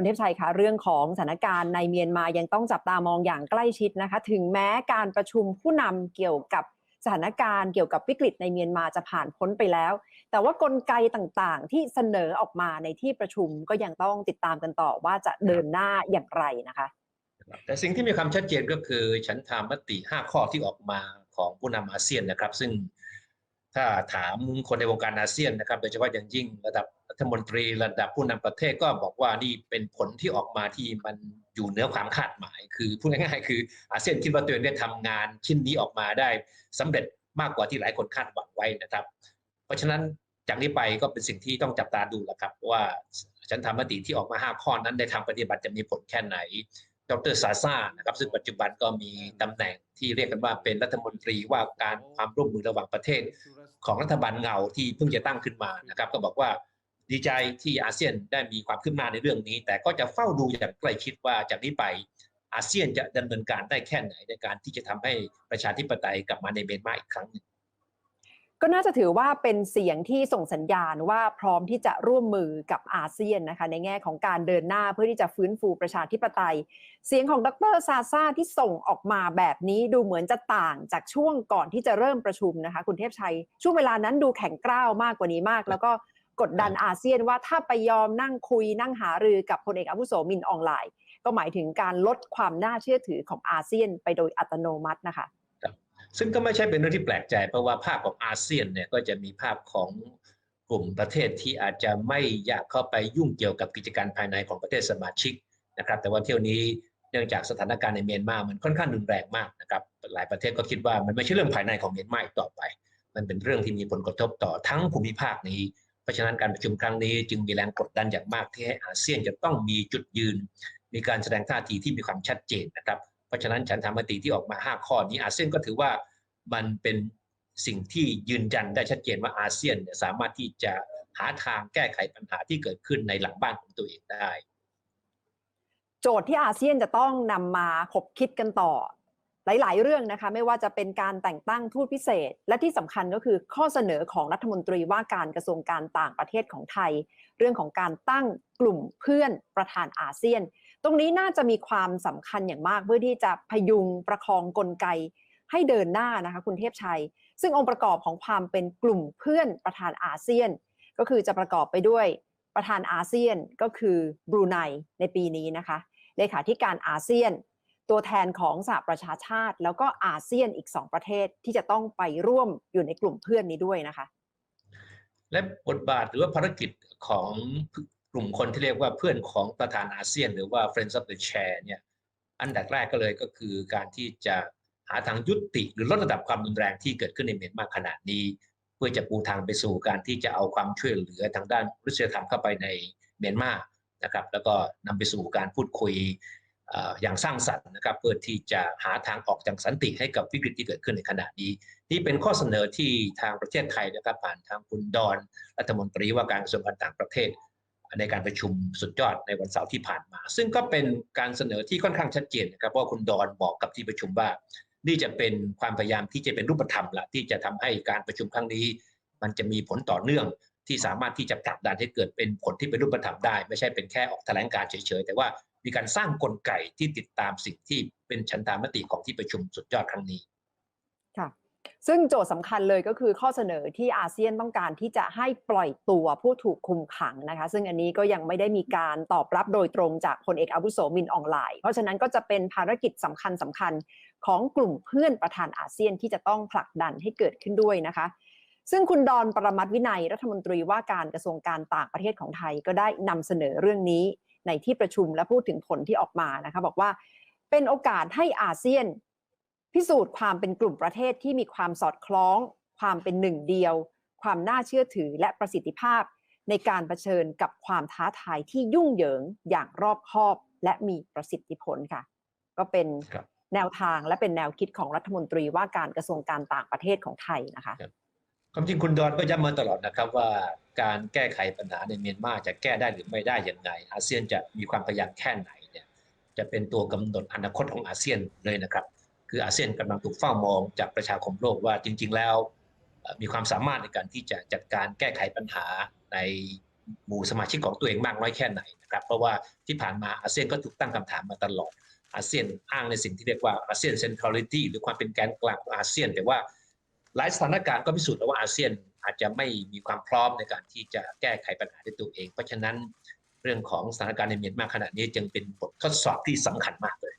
คุณเทพชัยคะเรื่องของสถานการณ์ในเมียนมายังต้องจับตามองอย่างใกล้ชิดนะคะ ถึงแม้การประชุมผู้นำเกี่ยวกับสถานการณ์เกี่ยวกับวิกฤตในเมียนมาจะผ่านพ้นไปแล้ว แต่ว่ากลไกต่างๆ ที่เสนอออกมาในที่ประชุมก็ยังต้องติดตามกันต่อว่าจะเดินหน้าอย่างไรนะคะ แต่สิ่งที่มีความชัดเจนก็คือฉันทามติ 5 ข้อที่ออกมาของผู้นำอาเซียนนะครับ ซึ่ง ถ้าถามคนในวงการอาเซียนนะครับ โดยเฉพาะอย่างยิ่งระดับรัฐมนตรีระดับผู้นำประเทศก็บอกว่านี่เป็นผลที่ออกมาที่มันอยู่เหนือความคาดหมาย คือพูดง่ายๆคืออาเซียนคิดว่าตัวเองได้ทำงานชิ้นนี้ออกมาได้สำเร็จมากกว่าที่หลายคนคาดหวังไว้นะครับ เพราะฉะนั้นจากนี้ไปก็เป็นสิ่งที่ต้องจับตาดูแหละครับ ว่าฉันทำมติที่ออกมา 5 ข้อนั้นในทางปฏิบัติจะมีผลแค่ไหน ดรซาซานะครับซึ่งปัจจุบันก็มีตำแหน่งที่เรียกกันว่าเป็นรัฐมนตรีว่าการความร่วมมือระหว่างประเทศ ของรัฐบาลเงาที่เพิ่งจะตั้งขึ้นมานะครับก็บอกว่าดีใจที่อาเซียนได้มีความคืบหน้าในเรื่องนี้ แต่ก็จะเฝ้าดูอย่างใกล้ชิดว่าจากนี้ไปอาเซียนจะดำเนินการได้แค่ไหนในการที่จะทำให้ประชาธิปไตยกลับมาในเมียนมาอีกครั้งหนึ่ง ก็น่าจะถือว่าเป็นเสียงที่ส่งสัญญาณว่าพร้อมที่จะร่วมมือกับอาเซียนนะคะ ในแง่ของการเดินหน้าเพื่อที่จะฟื้นฟูประชาธิปไตย เสียงของดรซาซาที่ส่งออกมาแบบนี้ดูเหมือนจะต่างจากช่วงก่อนที่จะเริ่มประชุมนะคะ คุณเทพชัย ช่วงเวลานั้นดูแข็งกร้าวมากกว่านี้มาก แล้วก็กดดันอาเซียนว่าถ้าไปยอมนั่งคุยนั่งหารือกับพลเอกอาวุโสมินอองไลน์ ก็หมายถึงการลดความน่าเชื่อถือของอาเซียนไปโดยอัตโนมัตินะคะ ซึ่งก็ไม่ใช่เป็นเรื่องที่แปลกใจ เพราะว่าภาพของอาเซียนเนี่ยก็จะมีภาพของกลุ่มประเทศที่อาจจะไม่อยากเข้าไปยุ่งเกี่ยวกับกิจการภายในของประเทศสมาชิกนะครับ แต่ว่าเที่ยวนี้เนื่องจากสถานการณ์ในเมียนมามันค่อนข้างรุนแรงมากนะครับหลายประเทศก็คิดว่ามันไม่ใช่เรื่องภายในของเมียนมาอีกต่อไป มันเป็นเรื่องที่มีผลกระทบต่อทั้งภูมิภาคนี้ เพราะฉะนั้นการประชุมครั้งนี้จึงมีแรงกดดันอย่างมากที่ให้อาเซียนจะต้องมีจุดยืน มีการแสดงท่าทีที่มีความชัดเจนนะครับ เพราะฉะนั้นฉันทามติที่ออกมา 5 ข้อนี้อาเซียนก็ถือว่ามันเป็นสิ่งที่ยืนยันได้ชัดเจนว่าอาเซียนสามารถที่จะหาทางแก้ไขปัญหาที่เกิดขึ้นในหลังบ้านของตัวเองได้ โจทย์ที่อาเซียนจะต้องนำมาคบคิดกันต่อ หลาย ๆ เรื่องนะคะ ไม่ว่าจะเป็นการแต่งตั้งทูตพิเศษ และที่สำคัญก็คือข้อเสนอของรัฐมนตรีว่าการกระทรวงการต่างประเทศของไทย เรื่องของการตั้งกลุ่มเพื่อนประธานอาเซียน ตรงนี้น่าจะมีความสำคัญอย่างมากเพื่อที่จะพยุงประคองกลไกให้เดินหน้านะคะคุณเทพชัย ซึ่งองค์ประกอบของความเป็นกลุ่มเพื่อนประธานอาเซียน ก็คือจะประกอบไปด้วยประธานอาเซียนก็คือบรูไนในปีนี้นะคะเลขาธิการอาเซียน ตัวแทนของสหประชาชาติ แล้วก็อาเซียนอีก 2 ประเทศที่จะต้องไปร่วมอยู่ในกลุ่มเพื่อนนี้ด้วยนะคะ และบทบาทหรือว่าภารกิจของ กลุ่มคนที่เรียกว่าเพื่อนของประธานอาเซียน หรือว่า Friends of the Chair เนี่ยอันดับแรกก็เลยก็คือการที่จะหาทางยุติหรือลดระดับความรุนแรงที่เกิดขึ้นในเมียนมาขณะนี้ เพื่อจะปูทางไปสู่การที่จะเอาความช่วยเหลือทางด้านมนุษยธรรมเข้าไปในเมียนมานะครับ แล้วก็นำไปสู่การพูดคุยอย่างสร้างสรรค์นะครับเพื่อที่จะหาทางออกจากสันติให้กับวิกฤตที่เกิดขึ้นในขณะนี้ นี่เป็นข้อเสนอที่ทางประเทศไทยนะครับผ่านทางคุณดอนรัฐมนตรีว่าการกระทรวงการต่างประเทศ ในการประชุมสุดยอดในวันเสาร์ที่ผ่านมา ซึ่งก็เป็นการเสนอที่ค่อนข้างชัดเจนนะครับเพราะคุณดอนบอกกับที่ประชุมว่า นี่จะเป็นความพยายามที่จะเป็นรูปธรรมละที่จะทำให้การประชุมครั้งนี้ มันจะมีผลต่อเนื่องที่สามารถที่จะผลักดันให้เกิดเป็นผลที่เป็นรูปธรรมได้ ไม่ใช่เป็นแค่ออกแถลงการเฉยๆ แต่ว่ามีการสร้างกลไกที่ติดตามสิ่งที่เป็นฉันทามติของที่ประชุมสุดยอดครั้งนี้ค่ะ ซึ่งโจทย์สำคัญเลยก็คือข้อเสนอที่อาเซียนต้องการที่จะให้ปล่อยตัวผู้ถูกคุมขังนะคะ ซึ่งอันนี้ก็ยังไม่ได้มีการตอบรับโดยตรงจากพลเอกอาวุโสมินออนไลน์เพราะฉะนั้นก็จะเป็นภารกิจสำคัญสำคัญของกลุ่มเพื่อนประธานอาเซียนที่จะต้องผลักดันให้เกิดขึ้นด้วยนะคะ ซึ่งคุณดอนประมัตวินัยรัฐมนตรีว่าการกระทรวงการต่างประเทศของไทยก็ได้นำเสนอเรื่องนี้ในที่ประชุมและพูดถึงผลที่ออกมานะคะ บอกว่าเป็นโอกาสให้อาเซียน พิสูจน์ความเป็นกลุ่มประเทศที่มีความสอดคล้อง ความเป็นหนึ่งเดียว ความน่าเชื่อถือและประสิทธิภาพ ในการเผชิญกับความท้าทายที่ยุ่งเหยิงอย่างรอบคอบและมีประสิทธิผลค่ะ ก็เป็นแนวทางและเป็นแนวคิดของรัฐมนตรีว่าการกระทรวงการต่างประเทศของไทยนะคะความจริงคุณดอนก็ย้ำมาตลอดนะครับว่าการแก้ไขปัญหาในเมียนมาจะแก้ได้หรือไม่ได้อย่างไรอาเซียนจะมีความพยายามแค่ไหนเนี่ยจะเป็นตัวกำหนดอนาคตของอาเซียนเลยนะครับ คืออาเซียนกำลังถูกเฝ้ามองจากประชาคมโลกว่าจริง ๆ แล้ว มีความสามารถในการที่จะจัดการแก้ไขปัญหาในหมู่สมาชิกของตัวเองมากน้อยแค่ไหนนะครับ เพราะว่าที่ผ่านมาอาเซียนก็ถูกตั้งคำถามมาตลอดอาเซียนอ้างในสิ่งที่เรียกว่าอาเซียนเซนทรัลิตี้หรือความเป็นแกนกลางของอาเซียน แต่ว่าหลายสถานการณ์ก็พิสูจน์แล้วว่าอาเซียนอาจจะไม่มีความพร้อมในการที่จะแก้ไขปัญหาด้วยตัวเอง เพราะฉะนั้นเรื่องของสถานการณ์ในเมียนมาขณะนี้จึงเป็นบททดสอบที่สำคัญมากเลย